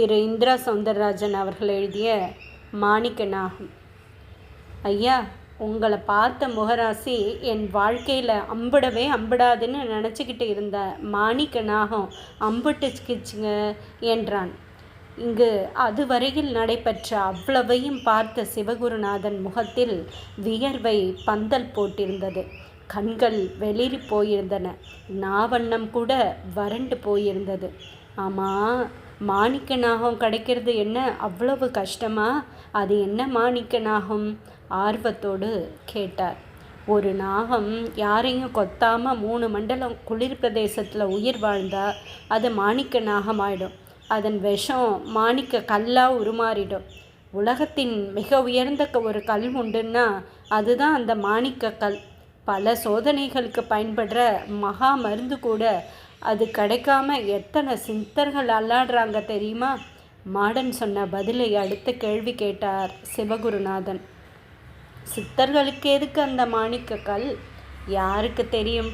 திரு இந்திரா சௌந்தரராஜன் அவர்கள் எழுதிய மாணிக்க நாகம் ஐயா உங்களை பார்த்த முகராசி என் வாழ்க்கையில் அம்பிடவே அம்பிடாதுன்னு நினச்சிக்கிட்டு இருந்த மாணிக்க நாகம் அம்பிட்டுச்சுக்கிச்சுங்க என்றான். இங்கு அதுவரையில் நடைபெற்ற அவ்வளவையும் பார்த்த சிவகுருநாதன் முகத்தில் வியர்வை பந்தல் போட்டிருந்தது. கண்கள் வெளிரி போயிருந்தன. நாவண்ணம் கூட வறண்டு போயிருந்தது. ஆமாம் மாணிக்க நாகம் கிடைக்கிறது என்ன? அவ்வளவு கஷ்டமா? அது என்ன மாணிக்க நாகம் ஆர்வத்தோடு கேட்டார். ஒரு நாகம் யாரையும் கொத்தாமல் மூணு மண்டலம் குளிர் பிரதேசத்தில் உயிர் வாழ்ந்தால் அது மாணிக்க நாகமாயிடும் அதன் விஷம் மாணிக்க கல்லாக உருமாறிடும். உலகத்தின் மிக உயர்ந்த ஒரு கல் உண்டுன்னா அதுதான் அந்த மாணிக்க கல். பல சோதனைகளுக்கு பயன்படுற மகா மருந்து கூட அது கிடைக்காம எத்தனை சித்தர்கள் அல்லாடுறாங்க தெரியுமா? மாடன் சொன்ன பதிலை அடுத்த கேள்வி கேட்டார் சிவகுருநாதன். சித்தர்களுக்கு எதுக்கு அந்த மாணிக்க கல்? யாருக்கு தெரியும்?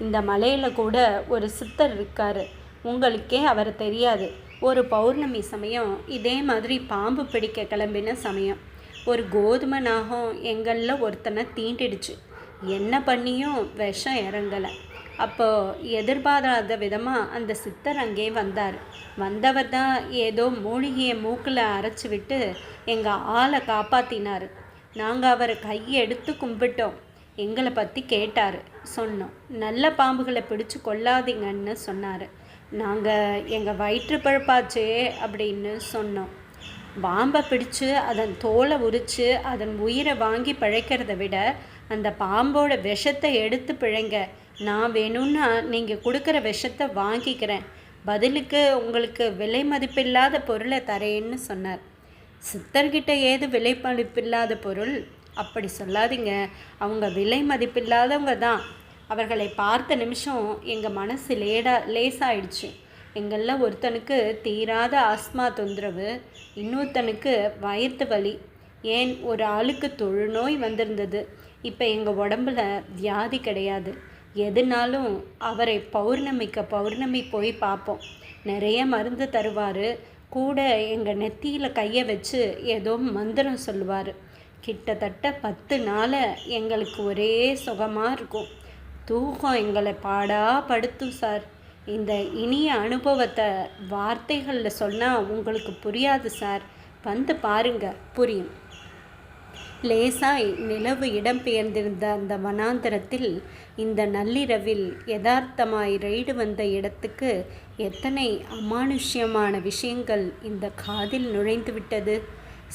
இந்த மலையில் கூட ஒரு சித்தர் இருக்கார். உங்களுக்கே அவர் தெரியாது. ஒரு பௌர்ணமி சமயம் இதே மாதிரி பாம்பு பிடிக்க கிளம்பின சமயம். ஒரு கோதுமை நாகம் எங்களில் ஒருத்தனை தீண்டிடுச்சு. என்ன பண்ணியும் விஷம் இறங்கலை. அப்போது எதிர்பாராத விதமாக அந்த சித்தர் அங்கே வந்தார். வந்தவர் தான் ஏதோ மூலிகையை மூக்கில் அரைச்சி விட்டு எங்கள் ஆளை காப்பாற்றினார் நாங்கள் அவர் கையெடுத்து கும்பிட்டோம். எங்களை பற்றி கேட்டார். சொன்னோம். நல்ல பாம்புகளை பிடிச்சு கொள்ளாதீங்கன்னு சொன்னார். நாங்கள் எங்கள் வயிற்று பழப்பாச்சே அப்படின்னு சொன்னோம். பாம்பை பிடிச்சு அதன் தோலை உரித்து அதன் உயிரை வாங்கி பிழைக்கிறத விட அந்த பாம்போட விஷத்தை எடுத்து பிழைங்க. நான் வேணும்னா நீங்கள் கொடுக்குற விஷத்தை வாங்கிக்கிறேன். பதிலுக்கு உங்களுக்கு விலை மதிப்பில்லாத பொருளை தரேன்னு சொன்னார். சித்தர்கிட்ட ஏது விலை மதிப்பில்லாத பொருள்? அப்படி சொல்லாதீங்க. அவங்க விலை மதிப்பில்லாதவங்க தான். அவர்களை பார்த்த நிமிஷம் எங்கள் மனசு லேடா லேசாயிடுச்சு. எங்களில் ஒருத்தனுக்கு தீராத ஆஸ்மா தொந்தரவு இன்னொருத்தனுக்கு வயிற்று வலி. ஏன்? ஒரு ஆளுக்கு தொழுநோய் வந்திருந்தது. இப்போ எங்கள் உடம்புல வியாதி கிடையாது. எதுனாலும் அவரை பௌர்ணமிக்கு பௌர்ணமி போய் பார்ப்போம். நிறைய மருந்து தருவார். கூட எங்கள் நெத்தியில் கையை வச்சு ஏதோ மந்திரம் சொல்லுவார். கிட்டத்தட்ட பத்து நாளை எங்களுக்கு ஒரே சுகமாக இருக்கும். தூக்கம் எங்களை பாடா படுத்தும் சார். இந்த இனிய அனுபவத்தை வார்த்தைகளில் சொன்னால் உங்களுக்கு புரியாது சார். வந்து பாருங்க புரியும். லேசாய் நிலவு இடம்பெயர்ந்திருந்த அந்த வனாந்தரத்தில் இந்த நள்ளிரவில் யதார்த்தமாய் ரைடு வந்த இடத்துக்கு எத்தனை அமானுஷ்யமான விஷயங்கள் இந்த காதில் நுழைந்துவிட்டது?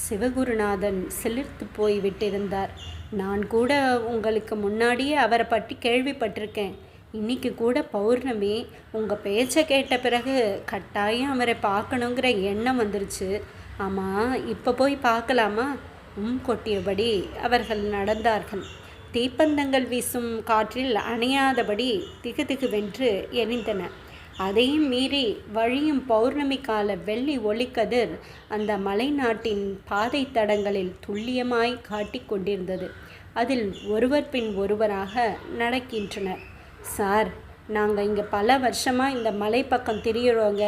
சிவகுருநாதன் சிலிர்த்து போய் விட்டிருந்தார். நான் கூட உங்களுக்கு முன்னாடியே அவரை பற்றி கேள்விப்பட்டிருக்கேன். இன்னைக்கு கூட பௌர்ணமி. உங்கள் பேச்சை கேட்ட பிறகு கட்டாயம் அவரை பார்க்கணுங்கிற எண்ணம் வந்துருச்சு. ஆமாம் இப்போ போய் பார்க்கலாமா? உம் கொட்டியபடி அவர்கள் நடந்தார்கள். தீப்பந்தங்கள் வீசும் காற்றில் அணையாதபடி திகுதிகுவென்று எரிந்தன. அதையும் மீறி வழியும் பௌர்ணமி கால வெள்ளி ஒளிக்கதிர் அந்த மலைநாட்டின் பாதை தடங்களில் துல்லியமாய் காட்டி கொண்டிருந்தது. அதில் ஒருவர் பின் ஒருவராக நடக்கின்றனர். சார் நாங்கள் இங்கே பல வருஷமாக இந்த மலை பக்கம் திரியிறோங்க.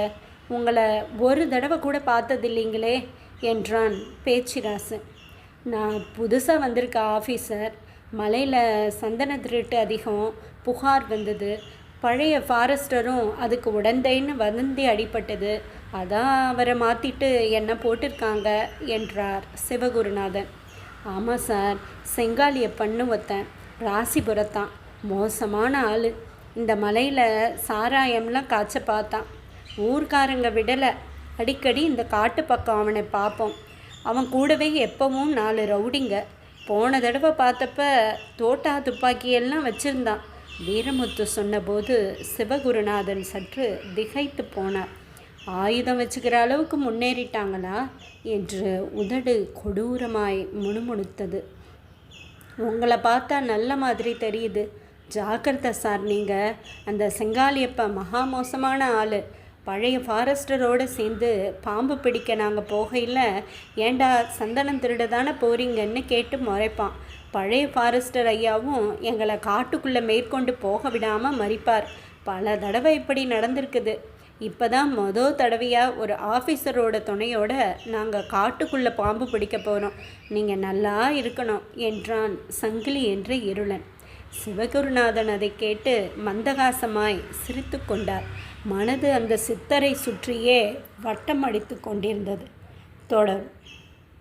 உங்களை ஒரு தடவை கூட பார்த்ததில்லைங்களே என்றான் பேச்சிராசன் நான் புதுசாக வந்திருக்க ஆஃபீஸர் மலையில் சந்தன திருட்டு அதிகம் புகார் வந்தது. பழைய ஃபாரஸ்டரும் அதுக்கு உடந்தைன்னு வதந்தி அடிப்பட்டது அதான் அவரை மாற்றிட்டு என்ன போட்டிருக்காங்க என்றார் சிவகுருநாதன். ஆமாம் சார் செங்காலியை பண்ணு ஒத்தன். ராசிபுரத்தான் மோசமான ஆள். இந்த மலையில் சாராயம்லாம் காய்ச்ச பார்த்தான். ஊர்க்காரங்க விடலை. அடிக்கடி இந்த காட்டு பக்கம் அவனை பார்ப்போம். அவன் கூடவே எப்பவும் நாலு ரவுடிங்க. போன தடவை பார்த்தப்ப தோட்டா துப்பாக்கியெல்லாம் வச்சுருந்தான். வீரமுத்து சொன்னபோது சிவகுருநாதன் சற்று திகைத்து போனார். ஆயுதம் வச்சுக்கிற அளவுக்கு முன்னேறிட்டாங்களா? என்று உதடு கொடூரமாய் முணுமுணுத்தது. உங்களை பார்த்தா நல்ல மாதிரி தெரியுது. ஜாக்கிரதை சார் நீங்கள் அந்த செங்காலியப்ப மகா மோசமான ஆள். பழைய ஃபாரஸ்டரோடு சேர்ந்து பாம்பு பிடிக்க நாங்கள் போகையில் ஏண்டா சந்தனம் திருட தானே போகிறீங்கன்னு கேட்டு முறைப்பான். பழைய ஃபாரஸ்டர் ஐயாவும் எங்களை காட்டுக்குள்ளே மேற்கொண்டு போக விடாமல் மறிப்பார். பல தடவை இப்படி நடந்திருக்குது. இப்போ தான் மொதல் தடவையாக ஒரு ஆஃபீஸரோட துணையோட நாங்கள் காட்டுக்குள்ளே பாம்பு பிடிக்க போகிறோம் நீங்கள் நல்லா இருக்கணும் என்றான் சங்கிலி என்ற இருளன். சிவகுருநாதன் அதை கேட்டு மந்தகாசமாய் சிரித்து கொண்டார். மனது அந்த சித்தரை சுற்றியே வட்டம் அடித்து கொண்டிருந்தது. தொடரும்